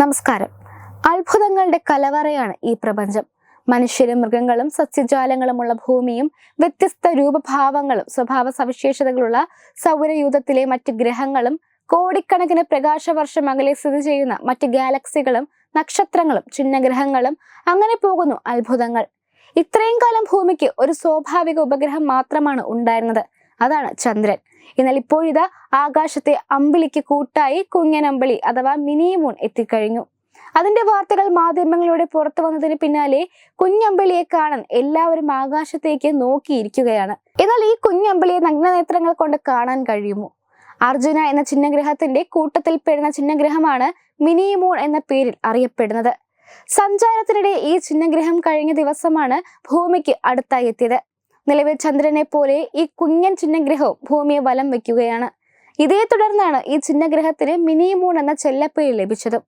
നമസ്കാരം. അത്ഭുതങ്ങളുടെ കലവറയാണ് ഈ പ്രപഞ്ചം. മനുഷ്യരും മൃഗങ്ങളും സസ്യജാലങ്ങളുമുള്ള ഭൂമിയും വ്യത്യസ്ത രൂപഭാവങ്ങളും സ്വഭാവ സവിശേഷതകളുള്ള സൗരയൂഥത്തിലെ മറ്റ് ഗ്രഹങ്ങളും കോടിക്കണക്കിന് പ്രകാശവർഷം അകലെ സ്ഥിതി ചെയ്യുന്ന മറ്റ് ഗാലക്സികളും നക്ഷത്രങ്ങളും ചിഹ്നഗ്രഹങ്ങളും അങ്ങനെ പോകുന്നു അത്ഭുതങ്ങൾ. ഇത്രയും കാലം ഭൂമിക്ക് ഒരു സ്വാഭാവിക ഉപഗ്രഹം മാത്രമാണ് ഉണ്ടായിരുന്നത്. അതാണ് ചന്ദ്രൻ. എന്നാൽ ഇപ്പോഴിതാ ആകാശത്തെ അമ്പിളിക്ക് കൂട്ടായി കുഞ്ഞനമ്പിളി അഥവാ മിനി മൂൺ എത്തിക്കഴിഞ്ഞു. അതിന്റെ വാർത്തകൾ മാധ്യമങ്ങളിലൂടെ പുറത്തു വന്നതിന് പിന്നാലെ കുഞ്ഞമ്പിളിയെ കാണാൻ എല്ലാവരും ആകാശത്തേക്ക് നോക്കിയിരിക്കുകയാണ്. എന്നാൽ ഈ കുഞ്ഞമ്പിളിയെ നഗ്നനേത്രങ്ങൾ കൊണ്ട് കാണാൻ കഴിയുമോ? അർജുന എന്ന ചിഹ്നഗ്രഹത്തിന്റെ കൂട്ടത്തിൽ പെടുന്ന ചിഹ്നഗ്രഹമാണ് മിനി മൂൺ എന്ന പേരിൽ അറിയപ്പെടുന്നത്. സഞ്ചാരത്തിനിടെ ഈ ചിഹ്നഗ്രഹം കഴിഞ്ഞ ദിവസമാണ് ഭൂമിക്ക് അടുത്തായി എത്തിയത്. നിലവിൽ ചന്ദ്രനെ പോലെ ഈ കുഞ്ഞൻ ചിഹ്നഗ്രഹവും ഭൂമിയെ വലം വയ്ക്കുകയാണ് ഇതേ തുടർന്നാണ് ഈ ചിഹ്നഗ്രഹത്തിന് മിനി മൂൺ എന്ന ചെല്ലപ്പേര് ലഭിച്ചത്.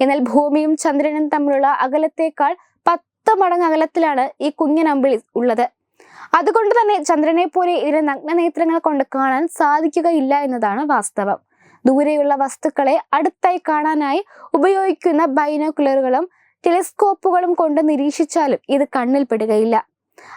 എന്നാൽ ഭൂമിയും ചന്ദ്രനും തമ്മിലുള്ള അകലത്തേക്കാൾ പത്ത് മടങ്ങ് അകലത്തിലാണ് ഈ കുഞ്ഞൻ അമ്പിളി ഉള്ളത്. അതുകൊണ്ട് തന്നെ ചന്ദ്രനെ പോലെ ഇതിനെ നഗ്നനേത്രങ്ങൾ കൊണ്ട് കാണാൻ സാധിക്കുകയില്ല എന്നതാണ് വാസ്തവം. ദൂരെയുള്ള വസ്തുക്കളെ അടുത്തായി കാണാനായി ഉപയോഗിക്കുന്ന ബൈനോക്കുലറുകളും ടെലിസ്കോപ്പുകളും കൊണ്ട് നിരീക്ഷിച്ചാലും ഇത് കണ്ണിൽ പെടുകയില്ല.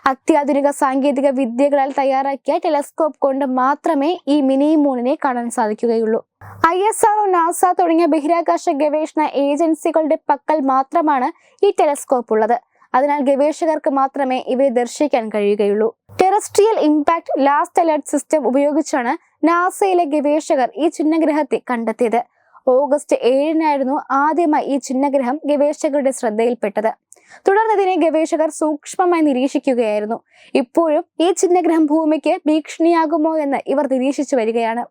അത്യാധുനിക സാങ്കേതിക വിദ്യകളാൽ തയ്യാറാക്കിയ ടെലസ്കോപ്പ് കൊണ്ട് മാത്രമേ ഈ മിനി മൂണിനെ കാണാൻ സാധിക്കുകയുള്ളൂ. ഐ എസ് ആർ നാസ തുടങ്ങിയ ബഹിരാകാശ ഗവേഷണ ഏജൻസികളുടെ പക്കൽ മാത്രമാണ് ഈ ടെലസ്കോപ്പ് ഉള്ളത്. അതിനാൽ ഗവേഷകർക്ക് മാത്രമേ ഇവയെ ദർശിക്കാൻ കഴിയുകയുള്ളൂ. Terrestrial impact last alert system ഉപയോഗിച്ചാണ് നാസയിലെ ഗവേഷകർ ഈ ചിഹ്നഗ്രഹത്തെ കണ്ടെത്തിയത്. ഓഗസ്റ്റ് ഏഴിനായിരുന്നു ആദ്യമായി ഈ ചിഹ്നഗ്രഹം ഗവേഷകരുടെ ശ്രദ്ധയിൽപ്പെട്ടത്. തുടർന്ന് ഇതിനെ ഗവേഷകർ സൂക്ഷ്മമായി നിരീക്ഷിക്കുകയായിരുന്നു. ഇപ്പോഴും ഈ ചിഹ്നഗ്രഹം ഭൂമിക്ക് ഭീഷണിയാകുമോ എന്ന് ഇവർ നിരീക്ഷിച്ചു വരികയാണ്.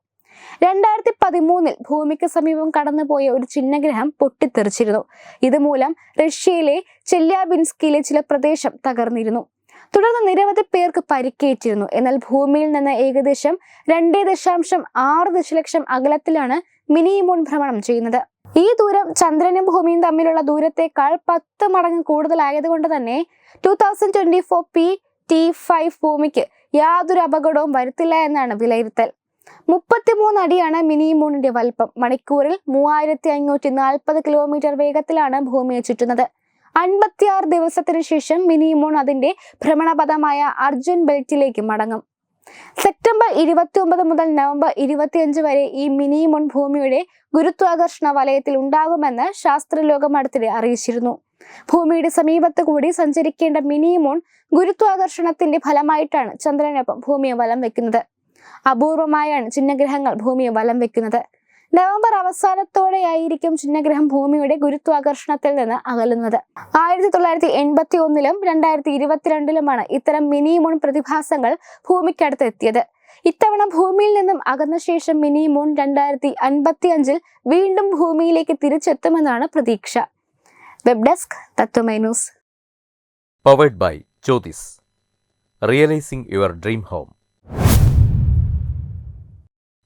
രണ്ടായിരത്തി പതിമൂന്നിൽ ഭൂമിക്ക് സമീപം കടന്നുപോയ ഒരു ചിഹ്നഗ്രഹം പൊട്ടിത്തെറിച്ചിരുന്നു. ഇതുമൂലം റഷ്യയിലെ ചെല്യാബിൻസ്കിയിലെ ചില പ്രദേശം തകർന്നിരുന്നു. തുടർന്ന് നിരവധി പേർക്ക് പരിക്കേറ്റിരുന്നു. എന്നാൽ ഭൂമിയിൽ നിന്ന് ഏകദേശം രണ്ടേ ദശാംശം ആറ് ദശലക്ഷം അകലത്തിലാണ് മിനിമോൺ ഭ്രമണം ചെയ്യുന്നത്. ഈ ദൂരം ചന്ദ്രനും ഭൂമിയും തമ്മിലുള്ള ദൂരത്തേക്കാൾ പത്ത് മടങ്ങ് കൂടുതലായതുകൊണ്ട് തന്നെ two thousand twenty four P T five ഭൂമിക്ക് യാതൊരു അപകടവും വരുത്തില്ല എന്നാണ് വിലയിരുത്തൽ. മുപ്പത്തിമൂന്ന് അടിയാണ് മിനി മൂണിന്റെ വലിപ്പം. മണിക്കൂറിൽ മൂവായിരത്തി അഞ്ഞൂറ്റി നാൽപ്പത് കിലോമീറ്റർ വേഗത്തിലാണ് ഭൂമിയെ ചുറ്റുന്നത്. അൻപത്തിയാറ് ദിവസത്തിനു ശേഷം മിനി മൂൺ അതിന്റെ ഭ്രമണപഥമായ അർജുൻ ബെൽറ്റിലേക്ക് മടങ്ങും. സെപ്റ്റംബർ ഇരുപത്തി ഒമ്പത് മുതൽ നവംബർ ഇരുപത്തിയഞ്ച് വരെ ഈ മിനി മൂൺ ഭൂമിയുടെ ഗുരുത്വാകർഷണ വലയത്തിൽ ഉണ്ടാകുമെന്ന് ശാസ്ത്രലോകം അടുത്തിടെ അറിയിച്ചിരുന്നു. ഭൂമിയുടെ സമീപത്ത് കൂടി സഞ്ചരിക്കേണ്ട മിനി മൂൺ ഗുരുത്വാകർഷണത്തിന്റെ ഫലമായിട്ടാണ് ചന്ദ്രനൊപ്പം ഭൂമിയെ വലം വെക്കുന്നത്. അപൂർവമായാണ് ചിഹ്നഗ്രഹങ്ങൾ ഭൂമിയെ വലം വെക്കുന്നത്. നവംബർ അവസാനത്തോടെയായിരിക്കും ചിഹ്നഗ്രഹം ഭൂമിയുടെ ഗുരുത്വാകർഷണത്തിൽ നിന്ന് അകലുന്നത്. ആയിരത്തി തൊള്ളായിരത്തി എൺപത്തി ഒന്നിലും രണ്ടായിരത്തി ഇരുപത്തിരണ്ടിലുമാണ് ഇത്തരം മിനി മൂൺ പ്രതിഭാസങ്ങൾ ഭൂമിക്കടുത്ത് എത്തിയത് ഇത്തവണ ഭൂമിയിൽ നിന്നും അകന്ന ശേഷം മിനി മൂൺ രണ്ടായിരത്തി അൻപത്തി അഞ്ചിൽ വീണ്ടും ഭൂമിയിലേക്ക് തിരിച്ചെത്തുമെന്നാണ് പ്രതീക്ഷ. Web desk Tatwamayi news. Powered by Jyothis realising your dream home